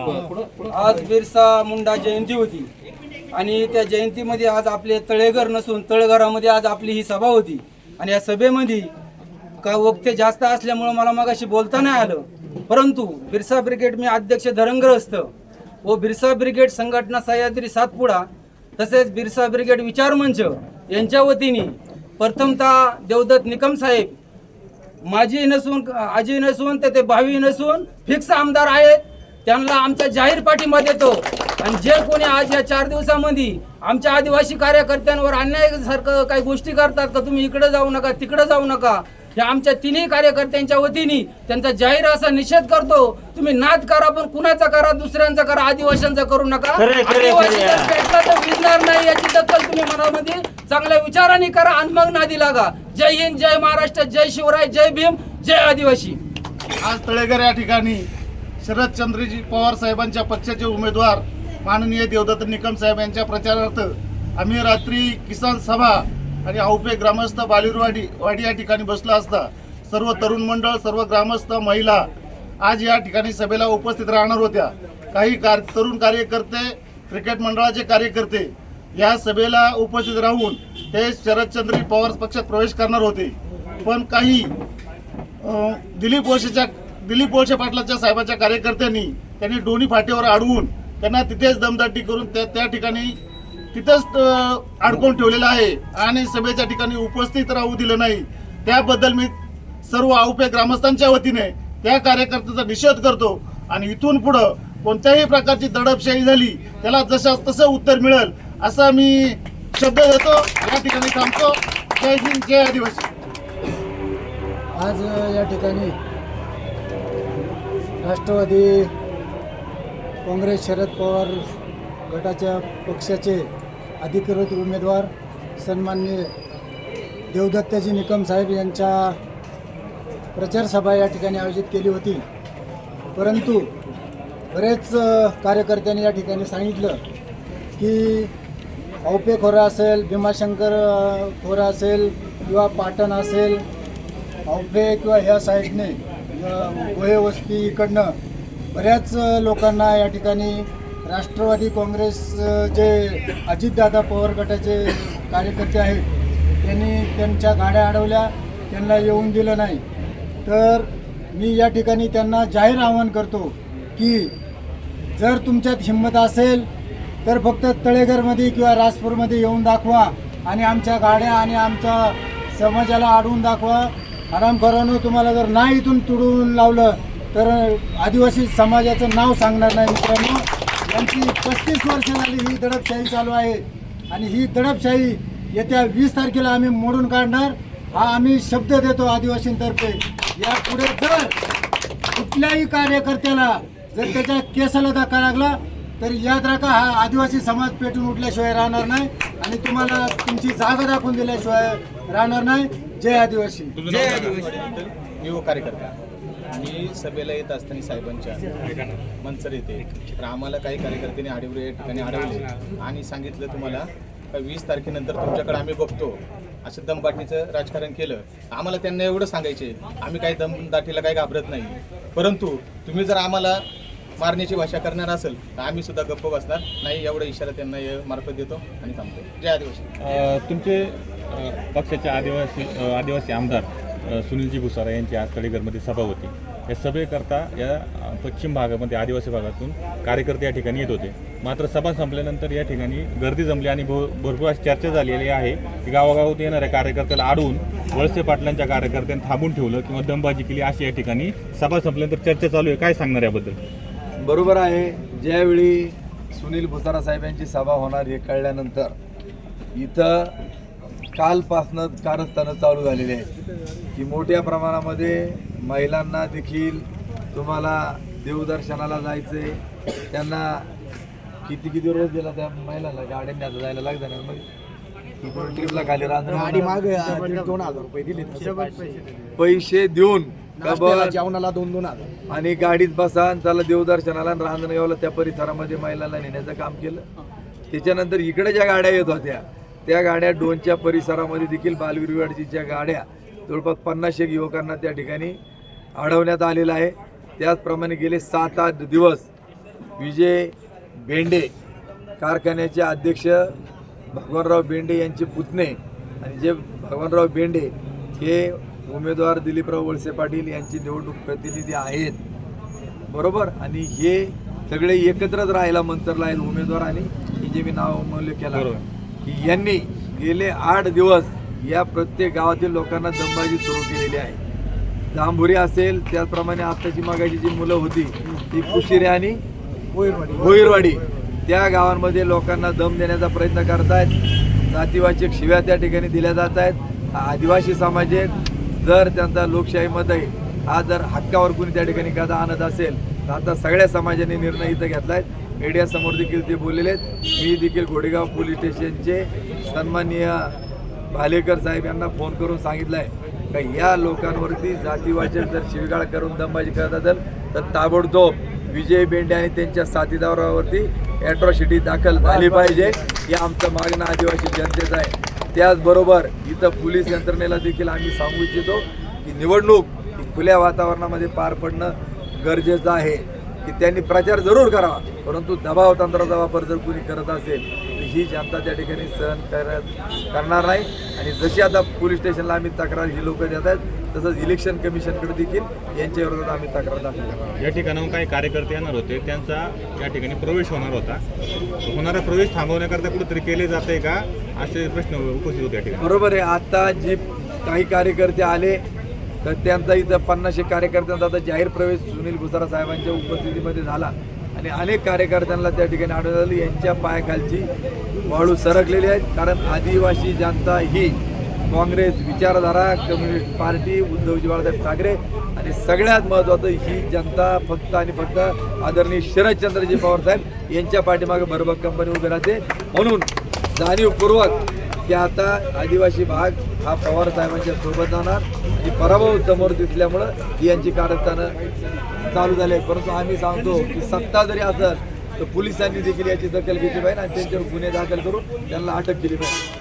आज बिरसा मुंडा जयंती होती. आणि त्या जयंतीमध्ये आज आपले तळेघर नसून तळघरामध्ये आज आपली ही सभा होती. आणि या सभेमध्ये का वक्ते जास्त असल्यामुळं मला मगाशी बोलता नाही आलं. परंतु बिरसा ब्रिगेड मी अध्यक्ष धरणग्रस्त व बिरसा ब्रिगेड संघटना सह्याद्री सातपुडा तसेच बिरसा ब्रिगेड विचार मंच यांच्या वतीने प्रथमतः देवदत्त निकम साहेब माजी नसून आजी नसून तर ते भावी नसून फिक्स आमदार आहेत. त्यांना आमचा जाहीर पाठिंबा देतो. आणि जे कोणी आज या चार दिवसामध्ये आमच्या आदिवासी कार्यकर्त्यांवर अन्यायासारखं काही गोष्टी करतात का तुम्ही इकडे जाऊ नका तिकडे जाऊ नका. हे आमच्या तिन्ही कार्यकर्त्यांच्या वतीने त्यांचा जाहीर असा निषेध करतो. तुम्ही नाद करा पण कुणाचा करा दुसऱ्यांचा करा आदिवासींचा करू नका. आदिवासी नाही याची दखल तुम्ही मनामध्ये चांगल्या विचाराने करा आणि मग नादी लागा. जय हिंद जय महाराष्ट्र जय शिवराय जय भीम जय आदिवासी. आज तळेघर या ठिकाणी शरदचंद्रजी पवार साहेबांच्या पक्षाचे उमेदवार माननीय देवदत्त निकम साहेब यांच्या प्रचारार्थ आम्ही रात्री किसान सभा आणि औपे ग्रामस्थ बालिरवाडी वाडी या ठिकाणी बसलो असता. सर्व तरुण मंडळ सर्व ग्रामस्थ महिला आज या ठिकाणी सभेला उपस्थित राहणार होत्या. काही कार तरुण कार्यकर्ते क्रिकेट मंडळाचे कार्यकर्ते या सभेला उपस्थित राहून हे शरदचंद्र पवार पक्षात प्रवेश करणार होते. पण काही दिलीप वळसेच्या दिलीप वळसे पाटलाच्या साहेबांच्या कार्यकर्त्यांनी त्यांनी दोन्ही फाटेवर अडवून त्यांना तिथेच दमदाटी करून त्या त्या ठिकाणी तिथंच अडकून ठेवलेलं आहे आणि सभेच्या ठिकाणी उपस्थित राहू दिलं नाही. त्याबद्दल मी सर्व आउपे ग्रामस्थांच्या वतीने त्या कार्यकर्त्याचा निषेध करतो आणि इथून पुढं कोणत्याही प्रकारची दडपशाही झाली त्याला जशा तसं उत्तर मिळेल असा मी शब्द देतो. या ठिकाणी थांबतो. जय हिंद जय आदिवासी. आज या ठिकाणी राष्ट्रवादी काँग्रेस शरद पवार गटाच्या पक्षाचे अधिकृत उमेदवार सन्माननीय देवदत्ताजी निकम साहेब यांच्या प्रचारसभा या ठिकाणी आयोजित केली होती. परंतु बरेच कार्यकर्त्यांनी या ठिकाणी सांगितलं की औपे खोरा असेल भीमाशंकर खोरा असेल किंवा पाटण असेल औपे किंवा ह्या साईडने गोहे वस्ती इकडनं बऱ्याच लोकांना या ठिकाणी राष्ट्रवादी काँग्रेस जे अजितदादा पवार गटाचे कार्यकर्ते आहेत त्यांनी त्यांच्या गाड्या अडवल्या त्यांना येऊन दिलं नाही. तर मी या ठिकाणी त्यांना जाहीर आवाहन करतो की जर तुमच्यात हिंमत असेल तर फक्त तळेघरमध्ये किंवा राजपूरमध्ये येऊन दाखवा आणि आमच्या गाड्या आणि आमच्या समाजाला अडवून दाखवा. आरामखोरानं तुम्हाला जर नाही इथून तुडून लावलं तर आदिवासी समाजाचं नाव सांगणार नाही मित्रांनो. यांची पस्तीस वर्ष झाली ही दडपशाही चालू आहे. आणि ही दडपशाही येत्या वीस तारखेला आम्ही मोडून काढणार. हा आम्ही शब्द देतो आदिवासींतर्फे. या पुढे जर कुठल्याही कार्यकर्त्याला जर त्याच्या केसाला धक्का लागला तर याद राखा हा आदिवासी समाज पेटून उठल्याशिवाय राहणार नाही. आणि तुम्हाला तुमची जागा दाखवून दिल्याशिवाय राहणार नाही. जय आदिवासी. जय आदिवासी. मी व कार्यकर्ता. मी सभेला येत असताना साहेबांच्या मनसर येते. तर आम्हाला काही कार्यकर्त्यांनी आडवले या ठिकाणी अडवले आणि सांगितलं तुम्हाला का वीस तारखेनंतर तुमच्याकडे आम्ही बघतो. असं दमबाटीचं राजकारण केलं. आम्हाला त्यांना एवढं सांगायचे आम्ही काही दमदाटीला काही घाबरत नाही. परंतु तुम्ही जर आम्हाला मारण्याची भाषा करणार असेल तर आम्ही सुद्धा गप्प बसणार. नाही एवढा इशारा त्यांना या मार्फत देतो आणि थांबतो. जय आदिवासी. तुमचे पक्षाचे आदिवासी आदिवासी आमदार सुनीलजी भुसारा यांची आज तळेघरमध्ये सभा होती. या सभेकरता या पश्चिम भागामध्ये आदिवासी भागातून कार्यकर्ते या ठिकाणी येत होते. मात्र सभा संपल्यानंतर या ठिकाणी गर्दी जमली आणि भो- भरपूर अशी चर्चा झालेली आहे की गावागावात येणाऱ्या कार्यकर्त्याला अडवून वळसे पाटलांच्या कार्यकर्त्यांनी थांबून ठेवलं किंवा दमबाजी केली अशी या ठिकाणी सभा संपल्यानंतर चर्चा चालू आहे. काय सांगणार याबद्दल? बरोबर आहे. ज्यावेळी सुनील भुसारा साहेबांची सभा होणार हे कळल्यानंतर इथं कालपासनं कारस्थानं चालू झालेली आहेत की मोठ्या प्रमाणामध्ये महिलांना देखील तुम्हाला देवदर्शनाला जायचंय. त्यांना किती किती रोज दिला त्या महिलांना? गाड्यांनी आता जायला लागतं ना. मग ट्रिपला खाली राहणार? दोन हजार रुपये दिले. पैसे देऊन जेवणाला दोन दोन हजार. आणि गाडीत बसा त्याला देवदर्शनाला आणि रांजणगावला त्या परिसरामध्ये महिलांना नेण्याचं काम केलं. त्याच्यानंतर इकडे ज्या गाड्या येत होत्या त्या गाड्या डोनच्या परिसरामध्ये देखील बालविरवाडजीच्या गाड्या जवळपास पन्नास एक युवकांना त्या ठिकाणी अडवण्यात आलेलं आहे. त्याचप्रमाणे गेले सात आठ दिवस विजय बेंडे कारखान्याचे अध्यक्ष भगवानराव बेंडे यांचे पुतणे आणि जे भगवानराव बेंडे हे उमेदवार दिलीपराव वळसे पाटील यांचे निवडणूक प्रतिनिधी आहेत. बरोबर? आणि हे सगळे एकत्रच राहायला मंतरला आहेत उमेदवार आणि हे जे मी नाव अमूल्य केला यांनी गेले आठ दिवस या प्रत्येक गावातील लोकांना दमबाजी सुरू केलेली आहे. जांभुरी असेल त्याचप्रमाणे आत्ताची मागाची जी मुलं होती ती कुशिरे आणि भोईरवाडी. त्या गावांमध्ये लोकांना दम देण्याचा प्रयत्न करत आहेत जातीवाचक शिव्या त्या ठिकाणी दिल्या जात आहेत आदिवासी समाज आहेत जर त्यांचा लोकशाहीमध्ये हा जर हक्कावर कुणी त्या ठिकाणी गदा आणत असेल तर आता सगळ्या समाजाने निर्णय इथं घेतला आहे मीडियासमोर देखील ते बोललेले आहेत. मी देखील घोडेगाव पोलीस स्टेशनचे सन्माननीय भालेकर साहेब यांना फोन करून सांगितलं आहे का या लोकांवरती जातीवाचक जर शिवीगाळ करून दमबाजी करत असेल तर ताबडतोब विजय बेंडे आणि त्यांच्या साथीदारावरती ॲट्रॉसिटी दाखल झाली पाहिजे. हे आमचं मागणं आदिवासी जनतेचं आहे. त्याचबरोबर इथं पोलीस यंत्रणेला देखील आम्ही सांगू इच्छितो की निवडणूक ही खुल्या वातावरणामध्ये पार पडणं गरजेचं आहे. की त्यांनी प्रचार जरूर करावा. परंतु दबाव तंत्राचा वापर जर कुणी करत असेल तर ही जनता त्या ठिकाणी सहन करत करणार नाही. आणि जशी आता पोलीस स्टेशनला आम्ही तक्रार ही लोक देत आहेत तसंच इलेक्शन कमिशनकडे देखील यांच्या विरोधात आम्ही तक्रार दाखल करणार. या ठिकाणाहून काही कार्यकर्ते येणार होते. त्यांचा या ठिकाणी प्रवेश होणार होता. होणारा प्रवेश थांबवण्याकरता कुठेतरी केले जाते का? असे प्रश्न उपस्थित होते या ठिकाणी. बरोबर आहे. आता जी काही कार्यकर्ते आले तर त्यांचा इथं पन्नासशे कार्यकर्त्यांचा आता जाहीर प्रवेश सुनील भुसारा साहेबांच्या उपस्थितीमध्ये झाला. आणि अनेक कार्यकर्त्यांना त्या ठिकाणी आढळून आली यांच्या पायाखालची वाळू सरकलेली आहेत. कारण आदिवासी जनता ही काँग्रेस विचारधारा कम्युनिस्ट पार्टी उद्धवजी बाळासाहेब ठाकरे आणि सगळ्यात महत्त्वाचं ही जनता फक्त आणि फक्त आदरणीय शरदचंद्रजी पवार साहेब यांच्या पाठीमागे भरभक कंपनी उभे राहते. म्हणून जाणीवपूर्वक की आता आदिवासी भाग हा पवार साहेबांच्या सोबत जाणार आणि पराभव समोर दिसल्यामुळं ही यांची कारस्थानं चालू झाले परंतु आम्ही सांगतो की सत्ता जरी असेल तर पोलिसांनी देखील याची दखल घेतली पाहिजे आणि त्यांच्यावर गुन्हे दाखल करून त्यांना अटक केली पाहिजे.